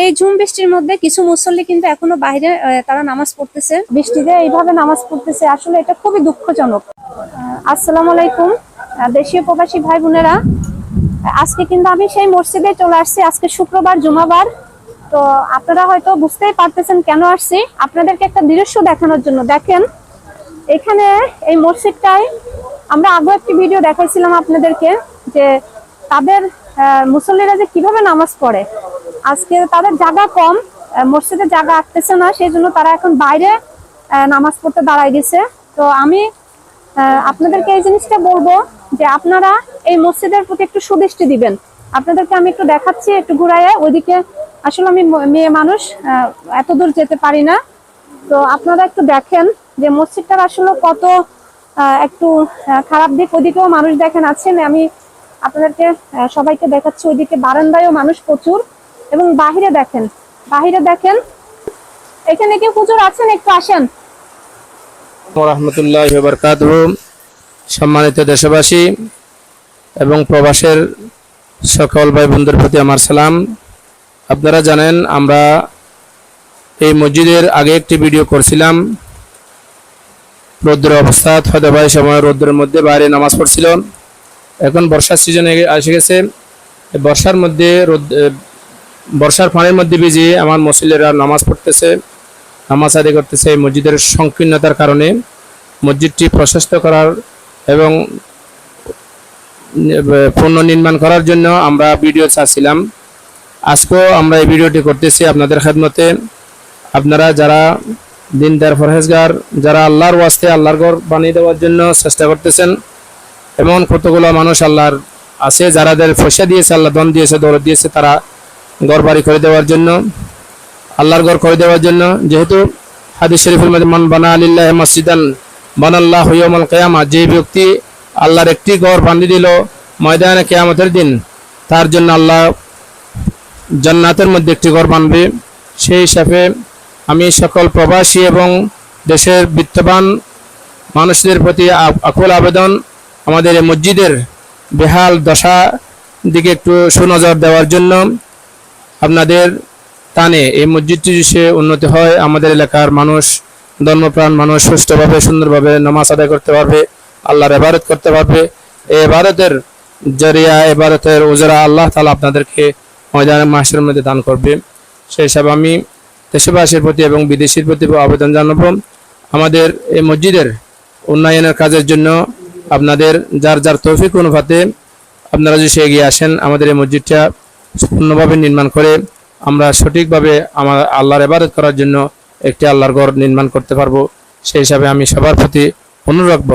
এই ঝুম বৃষ্টির মধ্যে কিছু মুসল্লি কিন্তু এখনও বাইরে তারা নামাজ পড়তেছে। বৃষ্টিতে এইভাবে নামাজ পড়তেছে, আসলে এটা খুবই দুঃখজনক। আসসালামু আলাইকুম। দেশীয় প্রবাসী ভাই বোনেরা আজকে কিন্তু আমি সেই মসজিদে চলে আসছি, আজকে শুক্রবার, জুমাবার। তো আপনারা হয়তো বুঝতেই পারতেছেন কেন আসছি। আপনাদেরকে একটা দৃশ্য দেখানোর জন্য। দেখেন, এখানে এই মসজিদটায় আমরা আগে একটি ভিডিও দেখাইছিলাম আপনাদেরকে, যে তাদের মুসল্লিরা যে কীভাবে নামাজ পড়ে। আজকে তাদের জায়গা কম মসজিদে জায়গা আটতেছে না সেই জন্য তারা এখন বাইরে নামাজ পড়তে দাঁড়াই দিছে তো আমি আপনাদেরকে এই জিনিসটা বলব যে আপনারা এই মসজিদের প্রতি একটু সুদৃষ্টি দিবেন। আপনাদেরকে আমি একটু দেখাচ্ছি, একটু ঘুরাইয়ে। ওইদিকে আসলে আমি মেয়ে মানুষ এত দূর যেতে পারি না। তো আপনারা একটু দেখেন যে মসজিদটার আসলে কত একটু খারাপ দিক। ওইদিকেও মানুষ দেখেন, আছেন। আমি আপনাদেরকে সবাইকে দেখাচ্ছি। ওইদিকে বারান্দায়ও মানুষ প্রচুর। এবং বাহিরে দেখেন বাহিরে দেখেন, এখানে কি হুজুর আছেন? একটু আসেন। রহমতুল্লাহ সম্মানিত দেশবাসী এবং প্রবাসের সকল ভাই বন্ধুর প্রতি আমার সালাম। আপনারা জানেন, আমরা এই মসজিদের আগে একটি ভিডিও করছিলাম। রৌদ্রের অবস্থা হয়তো ভাই সময় রৌদ্রের মধ্যে বাইরে নামাজ পড়ছিল। এখন বর্ষার সিজনে এসে গেছে। বর্ষার মধ্যে রোদ বর্ষার পানির মধ্যে ভিজে আমার মুসল্লিরা নামাজ পড়তেছে, নামাজ আদায় করতেছে মসজিদের সংকীর্ণতার কারণে। মসজিদটি প্রশস্ত করার এবং পুনর্নির্মাণ করার জন্য আমরা ভিডিও চাচ্ছিলাম। আজকেও আমরা এই ভিডিওটি করতেছি আপনাদের খেদমতে। আপনারা যারা দিনদার ফরহেজগার যারা আল্লাহর ওয়াস্তে আল্লাহর ঘর বানিয়ে দেওয়ার জন্য চেষ্টা করতেছেন, এমন কতগুলো মানুষ আল্লাহর আছে যারাদের পয়সা দিয়েছে, আল্লাহ দন দিয়েছে, দৌলত দিয়েছে, তারা ঘর বাড়ি করে দেওয়ার জন্য, আল্লাহর ঘর করে দেওয়ার জন্য, যেহেতু হাদিস শরীফের মধ্যে, মান বানা আলিল্লাহ মসজিদান বানাল্লাহ হইয়মল কেয়ামা যে ব্যক্তি আল্লাহর একটি ঘর বানিয়ে দিল ময়দানে কেয়ামতের দিন, তার জন্য আল্লাহ জান্নাতের মধ্যে একটি ঘর বানবে। সেই হিসাবে আমি সকল প্রবাসী এবং দেশের বিত্তবান মানুষদের প্রতি আকুল আবেদন, আমাদের এই মসজিদের বেহাল দশা দিকে একটু সুনজর দেওয়ার জন্য আপনাদের টানে এই মসজিদটি সে উন্নতি হয়, আমাদের এলাকার মানুষ, ধর্মপ্রাণ মানুষ সুষ্ঠুভাবে সুন্দরভাবে নামাজ আদায় করতে পারবে, আল্লাহর এবারত করতে পারবে। এই ভারতের জরিয়া এ ভারতের ওজরা আল্লাহ তালা আপনাদেরকে ময়দানের মাসের মধ্যে দান করবে। সেই হিসাবে আমি দেশবাসীর প্রতি এবং বিদেশির প্রতি আবেদন জানাব, আমাদের এই মসজিদের উন্নয়নের কাজের জন্য আপনাদের যার যার তৌফিক অনুপাতে আপনারা যদি এগিয়ে আসেন, আমাদের এই মসজিদটা পূর্ণভাবে নির্মাণ করে আমরা সঠিকভাবে আমার আল্লাহর ইবাদত করার জন্য একটি আল্লাহর ঘর নির্মাণ করতে পারব। সেই হিসাবে আমি সবার প্রতি অনুরোধ রাখব,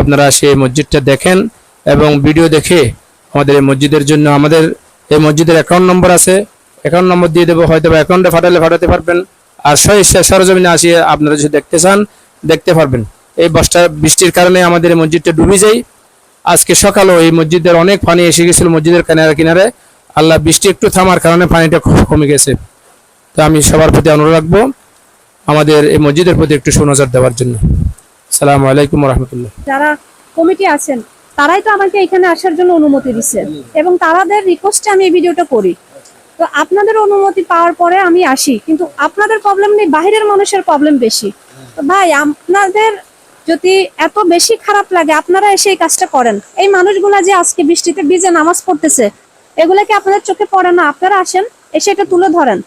আপনারা সেই মসজিদটা দেখেন এবং ভিডিও দেখে আমাদের এই মসজিদের জন্য আমাদের এই মসজিদের অ্যাকাউন্ট নম্বর আছে অ্যাকাউন্ট নম্বর দিয়ে দেবো হয়তো বা অ্যাকাউন্টে ফাটালে ফাটাতে পারবেন। আর সই সরজমিনে আসিয়ে আপনারা যদি দেখতে চান, দেখতে পারবেন। এই বর্ষা বৃষ্টির কারণে আমাদের এই মসজিদটা ডুবে যায়। আজকে সকালেও এই মসজিদের অনেক পানি এসে গেছিল মসজিদের কিনারে কিনারে। আল্লাহ বৃষ্টি একটু থামার কারণে পানিটা কমে গেছে। তো আমি সবার প্রতি অনুরোধ রাখব, আমাদের এই মসজিদের প্রতি একটু সুনজর দেওয়ার জন্য। সালামু আলাইকুম রহমতুল্লাহ যারা কমিটি আছেন, তারাই তো আমাকে এখানে আসার জন্য অনুমতি দিচ্ছে এবং তাদের রিকোয়েস্টে আমি এই ভিডিওটা করি। তো আপনাদের অনুমতি পাওয়ার পরে আমি আসি, কিন্তু আপনাদের প্রবলেম নেই বাইরের মানুষের প্রবলেম বেশি। ভাই, আপনাদের যদি এত বেশি খারাপ লাগে, আপনারা এসে এই কাজটা করেন। এই মানুষগুলা যে আজকে বৃষ্টিতে ভিজে নামাজ পড়তেছে এগুলা কি আপনাদের চোখে পড়ে না? আপনারা আসেন এসে এটা তুলে ধরেন।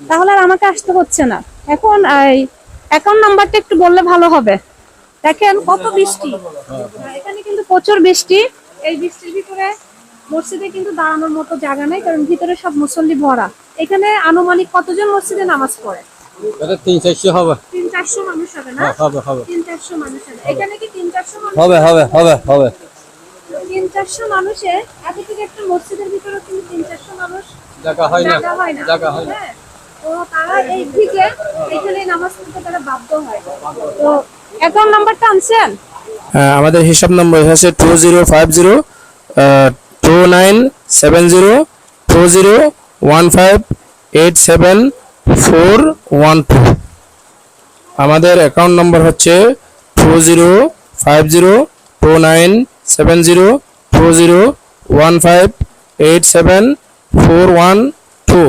তাহলে আর আমাকে আসতে হচ্ছে না। এখন অ্যাকাউন্ট নাম্বারটা একটু বললে ভালো হবে। দেখেন কত বৃষ্টি। এখানে কিন্তু প্রচুর বৃষ্টি। এই বৃষ্টির ভিতরে মসজিদে কিন্তু দাঁড়ানোর মতো জায়গা নাই কারণ ভিতরে সব মুসল্লি ভরা। এখানে আনুমানিক কতজন মসজিদে নামাজ পড়ে? তিন চারশো হবে। তিন চারশো মানুষ হবে না? হবে হবে। তিন চারশো মানুষ হবে। এখানে কি তিন চারশো হবে হবে হবে হবে। তিন চারশো মানুষে এত থেকে একটা মসজিদের ভিতরে কিন্তু তিন চারশো মানুষ জায়গা হয় না। জায়গা হয় না। জায়গা হয় না। হ্যাঁ। তো তারা এই থেকে এখানে নামাজ পড়তে তারা বাধ্য হয়। তো অ্যাকাউন্ট নাম্বারটা আনছেন? হ্যাঁ, আমাদের হিসাব নম্বর হচ্ছে two zero five zero two nine seven zero two zero one five eight seven four one two আমাদের অ্যাকাউন্ট নম্বর হচ্ছে two zero five zero two nine seven zero two zero one five eight seven four one two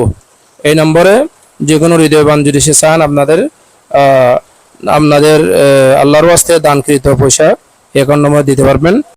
এই নম্বরে যে কোনো হৃদয়বান যদি সে চান আপনাদের আপনাদের আল্লাহর আস্তে দানকৃত পয়সা অ্যাকাউন্ট নম্বর দিতে পারবেন।